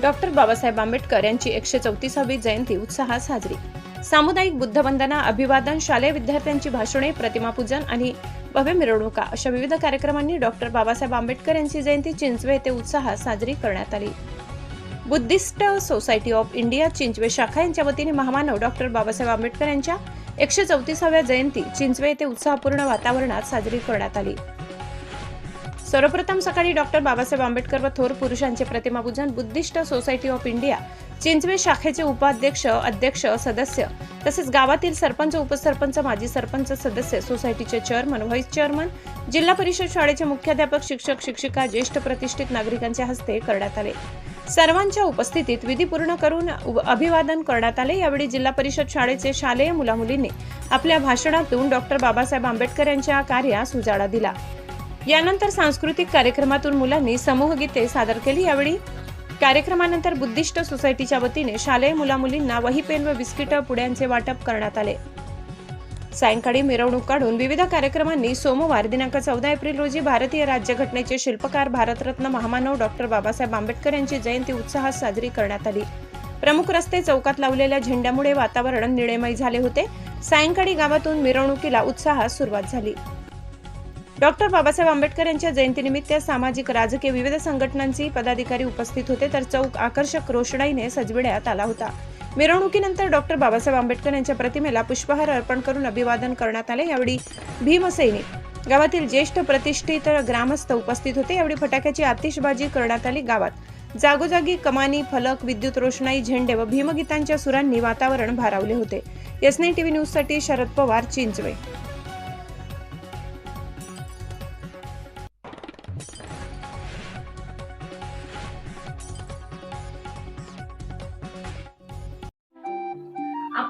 Doctor Babasaheb Ambedkar यांची एकशे चौतीसावी जयंती उत्साहात साजरी. सामुदायिक बुद्धवंदना अभिवादन शालेय विद्यार्थ्यांची भाषणे प्रतिमापूजन आणि भव्य मिरवणुका अशा विविध कार्यक्रमांनी डॉक्टर बाबासाहेब आंबेडकर यांची जयंती चिंचवे येथे उत्साहात साजरी करण्यात आली. Buddhist society of India Chinchwe शाखा यांच्या वतीने महामानव डॉक्टर बाबासाहेब आंबेडकर यांच्या एकशे चौतीसाव्या जयंती चिंचवे येथे उत्साहपूर्ण वातावरणात साजरी करण्यात आली. सर्वप्रथम सकाळी डॉक्टर बाबासाहेब आंबेडकर व थोर पुरुषांचे प्रतिमापूजन Buddhist society of India Chinchwe शाखेचे उपाध्यक्ष अध्यक्ष सदस्य तसेच गावातील सरपंच उपसरपंच माजी सरपंच सदस्य सोसायटीचे चेअरमन व्हाईस चेअरमन जिल्हा परिषद शाळेचे मुख्याध्यापक शिक्षक शिक्षिका ज्येष्ठ प्रतिष्ठित नागरिकांच्या हस्ते करण्यात आले. सर्वांच्या उपस्थितीत विधी पूर्ण करून अभिवादन करण्यात आले. यावेळी जिल्हा परिषद शाळेचे शालेय मुलामुलींनी आपल्या भाषणातून डॉक्टर बाबासाहेब आंबेडकर यांच्या कार्यास उजाळा दिला. यानंतर सांस्कृतिक कार्यक्रमातून मुलांनी समूहगीते सादर केली. यावेळी कार्यक्रमानंतर बुद्धिस्ट सोसायटीच्या वतीने शालेय मुलामुलींना वही पेन व बिस्किट पुड्यांचे वाटप करण्यात आले. सायंकाळी मिरवणूक काढून विविध कार्यक्रमांनी सोमवार दिनांक चौदा एप्रिल रोजी भारतीय राज्यघटनेचे शिल्पकार भारतरत्न महामानव डॉक्टर बाबासाहेब आंबेडकर यांची जयंती उत्साहात साजरी करण्यात आली. प्रमुख रस्ते चौकात लावलेल्या झेंड्यामुळे वातावरण निळेमय झाले होते. सायंकाळी गावातून मिरवणुकीला उत्साहात सुरुवात झाली. डॉक्टर बाबासाहेब आंबेडकर यांच्या जयंतीनिमित्त सामाजिक राजकीय विविध संघटनांची पदाधिकारी उपस्थित होते तर चौक आकर्षक रोषणाईने सजविण्यात आला होता. मिरवणुकीनंतर डॉक्टर बाबासाहेब आंबेडकर यांच्या प्रतिमेला पुष्पहार अर्पण करून अभिवादन करण्यात आले. यावेळी भीमसैनिक गावातील ज्येष्ठ प्रतिष्ठित ग्रामस्थ उपस्थित होते. यावेळी फटाक्याची आतिषबाजी करण्यात आली गावात. जागोजागी कमानी फलक विद्युत रोषणाई झेंडे व भीमगीतांच्या सुरांनी वातावरण भारावले होते. एस टीव्ही न्यूजसाठी शरद पवार चिंचवे